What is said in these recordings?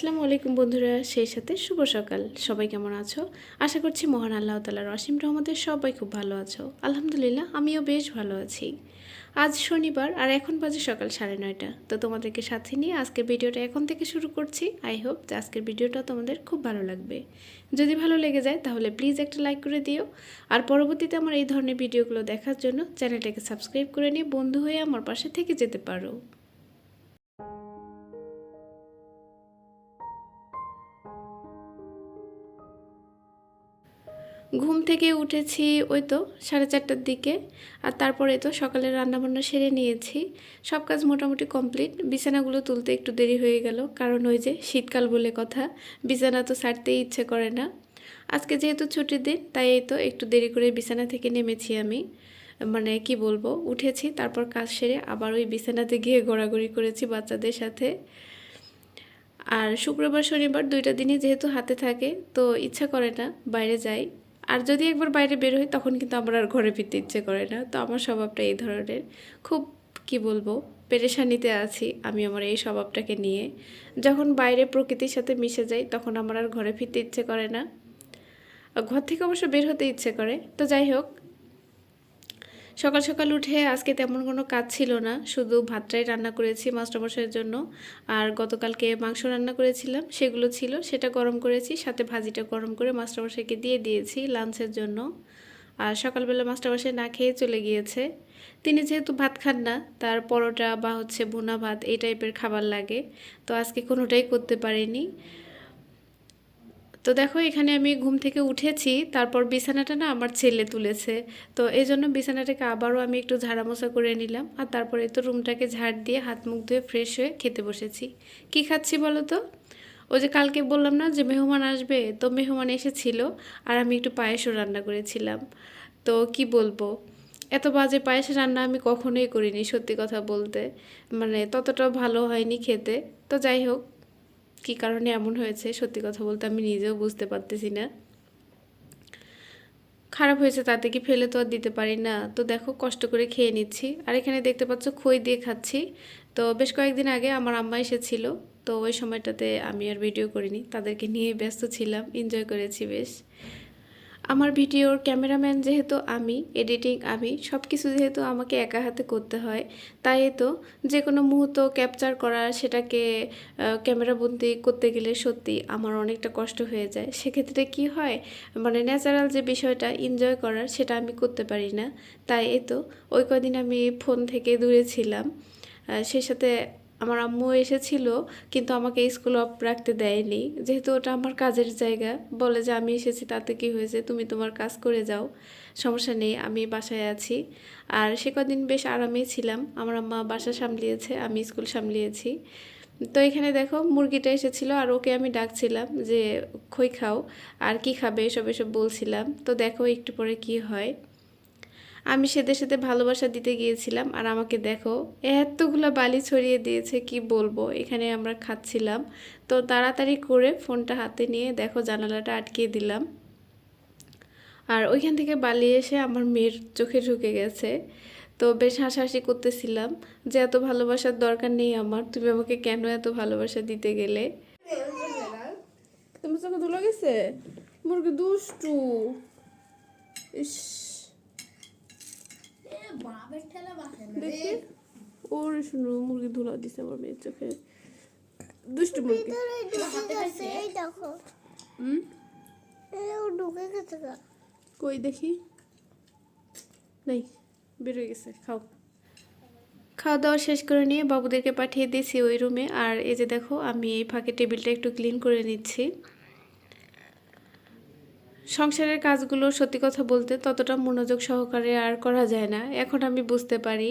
আসসালামু আলাইকুম বন্ধুরা, সেই সাথে শুভ সকাল। সবাই কেমন আছো? আশা করছি মহান আল্লাহ তালার অসীম রহমতের সবাই খুব ভালো আছো। আলহামদুলিল্লাহ, আমিও বেশ ভালো আছি। আজ শনিবার আর এখন বাজে সকাল সাড়ে নয়টা। তো তোমাদেরকে সাথে নিয়ে আজকের ভিডিওটা এখন থেকে শুরু করছি। আই হোপ যে আজকের ভিডিওটা তোমাদের খুব ভালো লাগবে। যদি ভালো লেগে যায়, তাহলে প্লিজ একটা লাইক করে দিও। আর পরবর্তীতে আমার এই ধরনের ভিডিওগুলো দেখার জন্য চ্যানেলটাকে সাবস্ক্রাইব করে নিয়ে বন্ধু হয়ে আমার পাশে থেকে যেতে পারো। ঘুম থেকে উঠেছি ওই তো সাড়ে চারটার দিকে, আর তারপরে তো সকালে রান্নাবান্না সেরে নিয়েছি। সব কাজ মোটামুটি কমপ্লিট। বিছানাগুলো তুলতে একটু দেরি হয়ে গেল, কারণ ওই যে শীতকাল বলে কথা, বিছানা তো ছাড়তেই ইচ্ছে করে না। আজকে যেহেতু ছুটির দিন, তাই এই তো একটু দেরি করে বিছানা থেকে নেমেছি আমি। মানে কি বলব, উঠেছি, তারপর কাজ সেরে আবার ওই বিছানাতে গিয়ে ঘোরাঘুরি করেছি বাচ্চাদের সাথে। আর শুক্রবার, শনিবার দুইটা দিনই যেহেতু হাতে থাকে, তো ইচ্ছা করে না বাইরে যাই। আর যদি একবার বাইরে বের হই, তখন কিন্তু আমার আর ঘরে ফিরতে ইচ্ছে করে না। তো আমার স্বভাবটা এই ধরনের। খুব, কি বলব, পেরেশানিতে আছি আমি আমার এই স্বভাবটাকে নিয়ে। যখন বাইরে প্রকৃতির সাথে মিশে যাই, তখন আমার আর ঘরে ফিরতে ইচ্ছে করে না। ঘর থেকে অবশ্য বের হতে ইচ্ছে করে। তো যাই হোক সকাল সকাল উঠে আজকে তেমন কোনো কাজ ছিল না, শুধু ভাতটাই রান্না করেছি মাস্টারমশাইয়ের জন্য। আর গতকালকে মাংস রান্না করেছিলাম, সেগুলো ছিল, সেটা গরম করেছি, সাথে ভাজিটা গরম করে মাস্টারমশাইকে দিয়ে দিয়েছি লাঞ্চের জন্য। আর সকালবেলা মাস্টারমশাই না খেয়ে চলে গিয়েছে। তিনি যেহেতু ভাত খান না, তার পরোটা বা হচ্ছে ভুনা ভাত এই টাইপের খাবার লাগে, তো আজকে কোনোটাই করতে পারিনি। তো দেখো, এখানে আমি ঘুম থেকে উঠেছি, তারপর বিছানাটা না আমার ছেলে তুলেছে। তো এই জন্য বিছানাটাকে আবারও আমি একটু ঝাড়ামোছা করে নিলাম, আর তারপরে তো রুমটাকে ঝাড় দিয়ে হাত মুখ ধুয়ে ফ্রেশ হয়ে খেতে বসেছি। কি খাচ্ছি বলো তো? ওই যে কালকে বললাম না যে মেহমান আসবে, তো মেহমান এসেছিল, আর আমি একটু পায়েসও রান্না করেছিলাম। তো কি বলব? এত বাজে পায়েস রান্না আমি কখনোই করিনি, সত্যি কথা বলতে। মানে ততটাও ভালো হয়নি খেতে। তো যাই হোক কী কারণে এমন হয়েছে? সত্যি কথা বলতে আমি নিজেও বুঝতে পারতেছি না। খারাপ হয়েছে তাতে কি ফেলে তো আর দিতে পারি না। তো দেখো, কষ্ট করে খেয়ে নিচ্ছি। আর এখানে দেখতে পাচ্ছ, খই দিয়ে খাচ্ছি। তো বেশ কয়েকদিন আগে আমার আম্মা এসেছিল। তো ওই সময়টাতে আমি আর ভিডিও করিনি। তাদেরকে নিয়ে ব্যস্ত ছিলাম। এনজয় করেছি বেশ। আমার ভিডিওর ক্যামেরাম্যান যেহেতু আমি, এডিটিং আমি সব কিছু যেহেতু আমাকে একা হাতে করতে হয়, তাই তো যে কোনো মুহূর্ত ক্যাপচার করা, সেটাকে ক্যামেরাবন্দি করতে গেলে সত্যি আমার অনেকটা কষ্ট হয়ে যায়। সেক্ষেত্রে কি হয়? মানে ন্যাচারাল যে বিষয়টা এনজয় করার, সেটা আমি করতে পারি না। তাই তো ওই কদিন আমি ফোন থেকে দূরে ছিলাম। সেই সাথে আমার আম্মু এসেছিল, কিন্তু আমাকে স্কুল অফ রাখতে দেয়নি। যেহেতু ওটা আমার কাজের জায়গা, বলে যে আমি এসেছি, তাতে কি হয়েছে? তুমি তোমার কাজ করে যাও। সমস্যা নেই, আমি বাসায় আছি। আর সে কদিন বেশ আরামেই ছিলাম। আমার আম্মা বাসা সামলিয়েছে, আমি স্কুল সামলিয়েছি। তো এখানে দেখো, মুরগিটা এসেছিল, আর ওকে আমি ডাকছিলাম যে, খই খাও, আর কি খাবে? এসব এসব বলছিলাম। তো দেখো একটু পরে কি হয়। আমি সেদের সাথে ভালোবাসা দিতে গিয়েছিলাম, আর আমাকে দেখো, এতগুলো বালি ছড়িয়ে দিয়েছে, কি বলব? এখানে আমরা খাচ্ছিলাম। তো তাড়াতাড়ি করে ফোনটা হাতে নিয়ে দেখো জানালাটা আটকিয়ে দিলাম। আর ওইখান থেকে বালি এসে আমার মেয়ের চোখে ঢুকে গেছে। তো বেশ হাসাহাসি করতেছিলাম যে এত ভালোবাসার দরকার নেই আমার, তুমি আমাকে কেন এত ভালোবাসা দিতে গেলে? তোমার চোখে ধুলো গেছে? মুরগি দুষ্টু। ইস। দেখি। ওর শুনো মুরগি ধুলা দিছে আমার মেয়ের চোখে। দুষ্টু মুরগি। কই দেখি? নেই বেরোয় গেছে খাও। খাওয়া দাওয়া শেষ করে নিয়ে বাবুদেরকে পাঠিয়ে দিয়েছি ওই রুমে। আর এই যে দেখো আমি এই ফাঁকে টেবিলটা একটু ক্লিন করে নিচ্ছি। সংসারের কাজগুলো সত্যি কথা বলতে ততটা মনোযোগ সহকারে আর করা যায় না। এখন আমি বুঝতে পারি,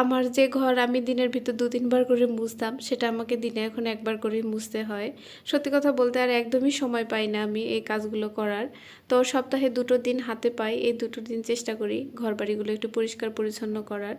আমার যে ঘর আমি দিনের ভিতর দু তিনবার করে মুছতাম, সেটা আমাকে দিনে এখন একবার করে মুছতে হয়। সত্যি কথা বলতে আর একদমই সময় পাই না আমি এই কাজগুলো করার। তো সপ্তাহে দুটো দিন হাতে পাই, এই দুটো দিন চেষ্টা করি ঘর বাড়িগুলো একটু পরিষ্কার পরিচ্ছন্ন করার।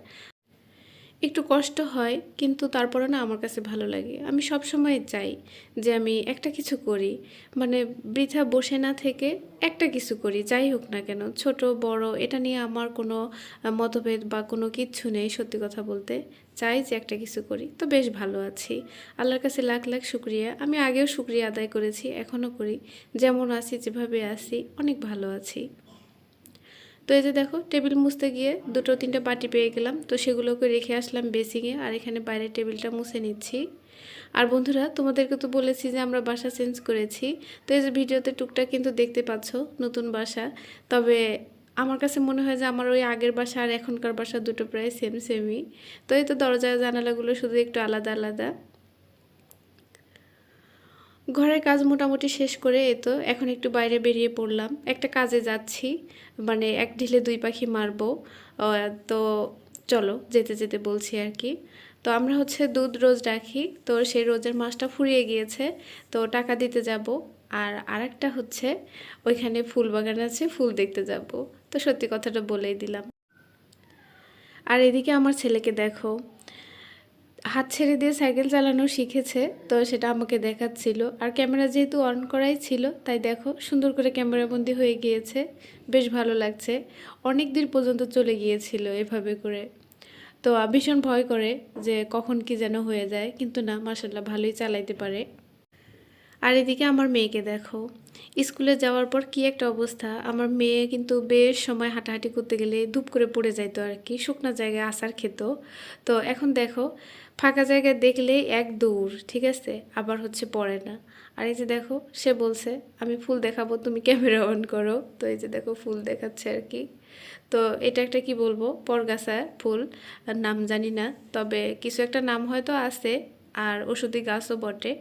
একটু কষ্ট হয়, কিন্তু তারপরে না আমার কাছে ভালো লাগে। আমি সব সময় চাই যে আমি একটা কিছু করি। মানে বৃথা বসে না থেকে একটা কিছু করি, যাই হোক না কেন। ছোট, বড়, এটা নিয়ে আমার কোনো মতভেদ বা কোনো কিচ্ছু নেই সত্যি কথা বলতে। চাই যে একটা কিছু করি। তো বেশ ভালো আছি। আল্লাহর কাছে লাখ লাখ শুক্রিয়া। আমি আগেও শুক্রিয়া আদায় করেছি, এখনও করি। যেমন আছি, যেভাবে আছি, অনেক ভালো আছি। তো এই যে দেখো, টেবিল মুছতে গিয়ে দুটো তিনটে বাটি পেয়ে গেলাম। তো সেগুলোকে রেখে আসলাম বেসিংয়ে, আর এখানে বাইরের টেবিলটা মুছে নিচ্ছি। আর বন্ধুরা, তোমাদেরকে তো বলেছি যে আমরা বাসা চেঞ্জ করেছি। তো এই যে ভিডিওতে টুকটাক কিন্তু দেখতে পাচ্ছ নতুন বাসা। তবে আমার কাছে মনে হয় যে আমার ওই আগের বাসা আর এখনকার বাসা দুটো প্রায় সেম সেমই তো এই তো দরজা জানালাগুলো শুধু একটু আলাদা আলাদা। ঘরের কাজ মোটামুটি শেষ করে এই তো, এখন একটু বাইরে বেরিয়ে পড়লাম। একটা কাজে যাচ্ছি মানে এক ঢিলে দুই পাখি মারবো। তো চলো, যেতে যেতে বলছি আর কি। তো আমরা হচ্ছে দুধ রোজ রাখি, তো সেই রোজের মাছটা ফুরিয়ে গিয়েছে, তো টাকা দিতে যাব। আর আরেকটা হচ্ছে, ওইখানে ফুল বাগান আছে, ফুল দেখতে যাব। তো সত্যি কথাটা বলেই দিলাম। আর এদিকে আমার ছেলেকে দেখো হাত ছেড়ে দিয়ে সাইকেল চালানো শিখেছে, তো সেটা আমাকে দেখাচ্ছিল। আর ক্যামেরা যেহেতু অন করাই ছিল, তাই দেখো, সুন্দর করে ক্যামেরাবন্দি হয়ে গিয়েছে। বেশ ভালো লাগছে। অনেক দূর পর্যন্ত চলে গিয়েছিল এভাবে করে। তো ভীষণ ভয় করে যে কখন কি যেন হয়ে যায়, কিন্তু না মাসাল্লাহ ভালোই চালাইতে পারে। আর এদিকে আমার মেয়েকে দেখো। স্কুলে যাওয়ার পর কি একটা অবস্থা। আমার মেয়ে কিন্তু বেশ সময় হাঁটাহাঁটি করতে গেলে ধূপ করে পড়ে যাইতো আর কি, শুকনা জায়গায় আসার খেত। তো এখন দেখো, ফাঁকা জায়গায় দেখলেই এক দৌড় ঠিক আছে? আবার হচ্ছে পড়ে না। আর এই যে দেখো, সে বলছে, আমি ফুল দেখাবো, তুমি ক্যামেরা অন করো। তো এই যে দেখো, ফুল দেখাচ্ছে আর কি। তো এটা একটা কি বলব? পরগাছা ফুল নাম জানি না। তবে কিছু একটা নাম হয়তো আছে, আর ওষুধি গাছও বটে।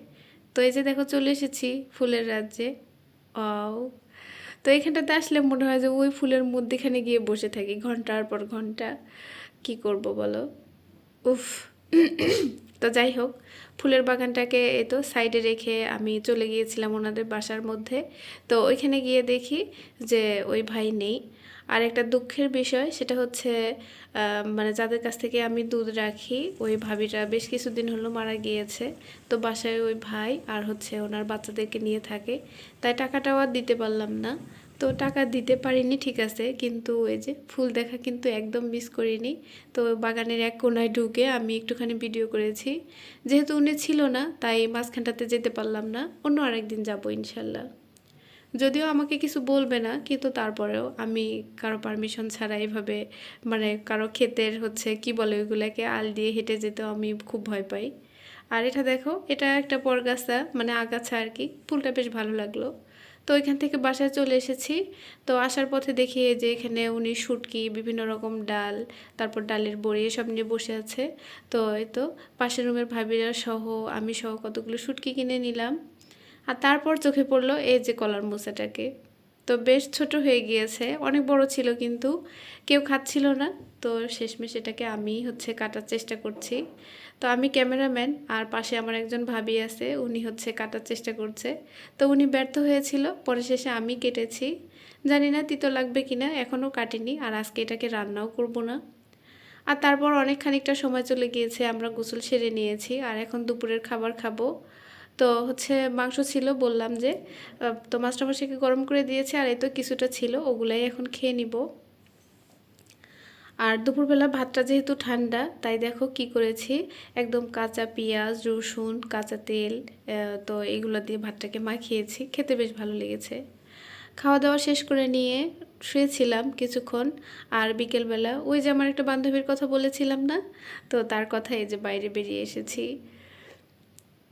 তো এই যে দেখো চলে এসেছি ফুলের রাজ্যে। ও তো এখানটাতে আসলে মনে হয় যে ওই ফুলের মধ্যেখানে গিয়ে বসে থাকি, ঘণ্টার পর ঘণ্টা। কি করব বলো? উফ। তো যাই হোক, ফুলের বাগানটাকে এ তো সাইডে রেখে আমি চলে গিয়েছিলাম ওনাদের বাসার মধ্যে। তো ওইখানে গিয়ে দেখি যে ওই ভাই নেই। আর একটা দুঃখের বিষয়, সেটা হচ্ছে মানে যাদের কাছ থেকে আমি দুধ রাখি, ওই ভাবিটা বেশ কিছুদিন হলো মারা গিয়েছে। তো বাসায় ওই ভাই আর হচ্ছে ওনার বাচ্চাদেরকে নিয়ে থাকে। তাই টাকাটাও আর দিতে পারলাম না। তো টাকা দিতে পারিনি, ঠিক আছে। কিন্তু এই যে ফুল দেখা কিন্তু একদম মিস করিনি। তো বাগানের এক কোনায় ঢুকে আমি একটুখানি ভিডিও করেছি। যেহেতু উনি ছিল না, তাই মাঝখানটাতে যেতে পারলাম না। অন্য আরেকদিন যাব ইনশাল্লাহ। যদিও আমাকে কিছু বলবে না, কিন্তু তারপরেও আমি কারও পারমিশন ছাড়া এভাবে মানে কারও ক্ষেতের হচ্ছে, কি বলে ওইগুলোকে আল দিয়ে হেঁটে যেতেও আমি খুব ভয় পাই। আর এটা দেখো, এটা একটা পরগাছা মানে আগাছা আর কি। ফুলটা বেশ ভালো লাগল। তো এখান থেকে বাসায় চলে এসেছি। তো আসার পথে দেখি যে এখানে উনি শুটকি, বিভিন্ন রকম ডাল, তারপর ডালের বড়ি এসব নিয়ে বসে আছে। তো তো পাশের রুমের ভাবিরা সহ, আমি সহ কতগুলো শুটকি কিনে নিলাম। আর তারপর চোখে পড়ল এই যে কলার মোচাটাকে। তো বেশ ছোট হয়ে গিয়েছে। অনেক বড় ছিল কিন্তু কেউ খাচ্ছিল না। তো শেষমেশ এটাকে আমি হচ্ছে কাটার চেষ্টা করছি। তো আমি ক্যামেরাম্যান আর পাশে আমার একজন ভাবি আছে, উনি হচ্ছে কাটার চেষ্টা করছে। তো উনি ব্যর্থ হয়েছিল, পরে শেষে আমি কেটেছি। জানি না তিতো লাগবে কিনা, এখনও কাটিনি আর আজকে এটাকে রান্নাও করব না। আর তারপর অনেক খানিকটা সময় চলে গিয়েছে, আমরা গোসল সেরে নিয়েছি আর এখন দুপুরের খাবার খাব। তো হচ্ছে মাংস ছিল বললাম যে তো মাস্টারমশাইকে গরম করে দিয়েছে আর এই তো কিছুটা ছিল, ওগুলাই এখন খেয়ে নিব। আর দুপুরবেলা ভাতটা যেহেতু ঠান্ডা, তাই দেখো কি করেছি, একদম কাঁচা পেঁয়াজ, রসুন, কাঁচা তেল তো এগুলো দিয়ে ভাতটাকে মাখিয়েছি, খেতে বেশ ভালো লেগেছে। খাওয়া দাওয়া শেষ করে নিয়ে শুয়েছিলাম কিছুক্ষণ, আর বিকেলবেলা ওই যে আমার একটা বান্ধবীর কথা বলেছিলাম না, তো তার কথা এই যে বাইরে বেরিয়ে এসেছি।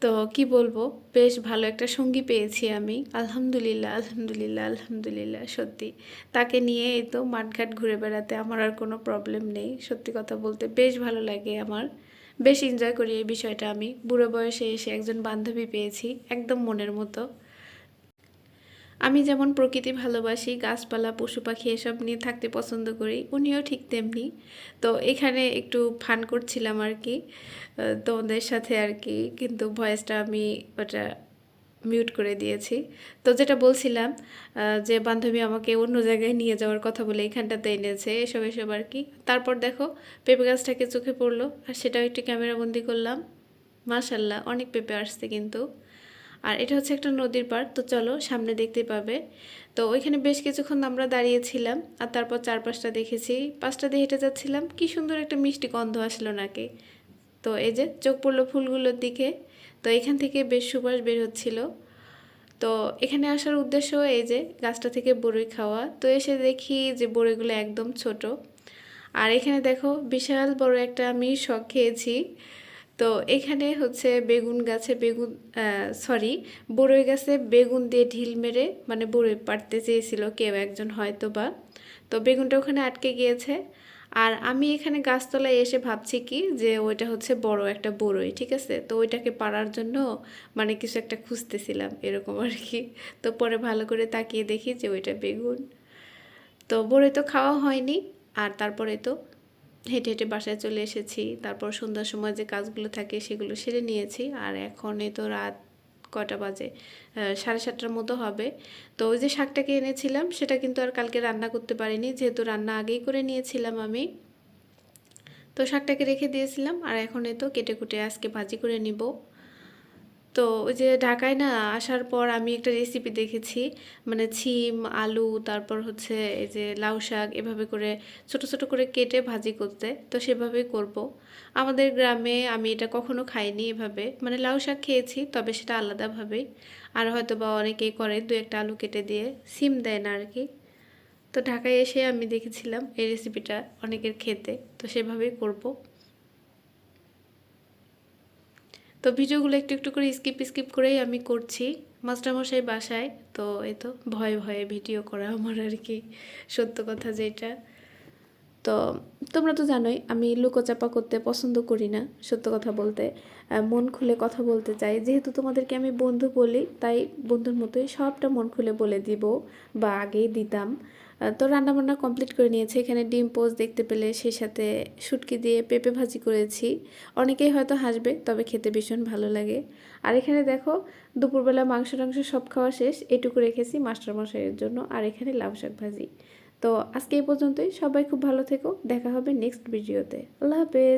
তো কি বলব? বেশ ভালো একটা সঙ্গী পেয়েছি আমি। আলহামদুলিল্লাহ আলহামদুলিল্লাহ আলহামদুলিল্লাহ, সত্যি। তাকে নিয়ে এই তো মাঠঘাট ঘুরে বেড়াতে আমার আর কোনো প্রবলেম নেই। সত্যি কথা বলতে বেশ ভালো লাগে আমার। বেশ এনজয় করি এই বিষয়টা আমি। বুড়ো বয়সে এসে একজন বান্ধবী পেয়েছি, একদম মনের মতো। আমি যেমন প্রকৃতি ভালোবাসি, গাছপালা পশু পাখি এসব নিয়ে থাকতে পছন্দ করি, উনিও ঠিক তেমনি। তো এখানে একটু ফান করছিলাম আর কি তোমাদের সাথে আর কি, কিন্তু ভয়েসটা আমি ওটা মিউট করে দিয়েছি। তো যেটা বলছিলাম যে বান্ধবী আমাকে অন্য জায়গায় নিয়ে যাওয়ার কথা বলে এখানটাতে এনেছে, এসব এসব আর কি। তারপর দেখো, পেঁপে গাছটাকে চোখে পড়ল, আর সেটাও একটু ক্যামেরাবন্দি করলাম। মাশাল্লাহ, অনেক পেঁপে আসছে কিন্তু। আর এটা হচ্ছে একটা নদীর পাড়। তো চলো সামনে দেখতে পাবে। তো ওইখানে বেশ কিছুক্ষণ আমরা দাঁড়িয়েছিলাম আর তারপর চারপাশটা দেখেছি। পাঁচটা দিয়ে হেঁটে যাচ্ছিলাম। কি সুন্দর একটা মিষ্টি গন্ধ আসলো নাকি। তো এই যে চোখ পড়ল ফুলগুলোর দিকে। তো এখান থেকে বেশ সুবাস বের হচ্ছিল। তো এখানে আসার উদ্দেশ্য এই যে গাছটা থেকে বড়ই খাওয়া। তো এসে দেখি যে বড়ইগুলো একদম ছোট। আর এখানে দেখো বিশাল বড় একটা আমি শখ খেয়েছি। তো এখানে হচ্ছে বেগুন গাছে বেগুন সরি বড়ই গাছে বেগুন দিয়ে ঢিল মেরে মানে বড়ই পাড়তে চেয়েছিল কেউ একজন হয়তো বা তো বেগুনটা ওখানে আটকে গিয়েছে। আর আমি এখানে গাছতলায় এসে ভাবছি কি যে ওইটা হচ্ছে বড় একটা বড়ই, ঠিক আছে? তো ওইটাকে পাড়ার জন্য মানে কিছু একটা খুঁজতেছিলাম, এরকম আর কি। তো পরে ভালো করে তাকিয়ে দেখি যে ওইটা বেগুন। তো বড়ই তো খাওয়া হয়নি, আর তারপরে তো হেঁটে হেঁটে বাসায় চলে এসেছি। তারপর সন্ধ্যার সময় যে কাজগুলো থাকে সেগুলো সেরে নিয়েছি। আর এখন এই তো রাত কটা বাজে? সাড়ে সাতটার মতো হবে। তো ওই যে শাকটাকে এনেছিলাম, সেটা কিন্তু আর কালকে রান্না করতে পারিনি। যেহেতু রান্না আগেই করে নিয়েছিলাম আমি। তো শাকটাকে রেখে দিয়েছিলাম। আর এখন তো কেটে কুটে আজকে ভাজি করে নিব। তো ওই যে ঢাকায় না আসার পর আমি একটা রেসিপি দেখেছি মানে ছিম, আলু, তারপর হচ্ছে এই যে লাউ শাক, এভাবে করে ছোট ছোট করে কেটে ভাজি করতে, তো সেভাবেই করব। আমাদের গ্রামে আমি এটা কখনো খাইনি এভাবে মানে লাউ শাক খেয়েছি, তবে সেটা আলাদাভাবেই আর হয়তো বা অনেকেই করে দু একটা আলু কেটে দিয়ে সিম দেয় না আর কি তো ঢাকায় এসে আমি দেখেছিলাম এই রেসিপিটা অনেকের খেতে, তো সেভাবেই করব। তো ভিডিওগুলো একটু একটু করে স্কিপ স্কিপ করেই আমি করছি। মাস্টারমশাই বাসায়, তো এই তো ভয়ে ভয়ে ভিডিও করা আমার আর কি, সত্য কথা যেটা। তো তোমরা তো জানোই, আমি লুকোচাপা করতে পছন্দ করি না, সত্য কথা বলতে। মন খুলে কথা বলতে চাই। যেহেতু তোমাদেরকে আমি বন্ধু বলি, তাই বন্ধুর মতোই সবটা মন খুলে বলে দিব বা আগেই দিতাম। তো রান্নাবান্না কমপ্লিট করে নিয়েছি। এখানে ডিম পোজ দেখতে পেলে সেই সাথে শুটকি দিয়ে পেঁপে ভাজি করেছি। অনেকেই হয়তো হাসবে, তবে খেতে ভীষণ ভালো লাগে। আর এখানে দেখো, দুপুরবেলা মাংস টাংস সব খাওয়া শেষ। এটুকু রেখেছি মাস্টারমশাইয়ের জন্য, আর এখানে লাউ শাক ভাজি। তো আজকে এই পর্যন্তই। সবাই খুব ভালো থেকো। দেখা হবে নেক্সট ভিডিওতে আল্লাহ হাফেজ।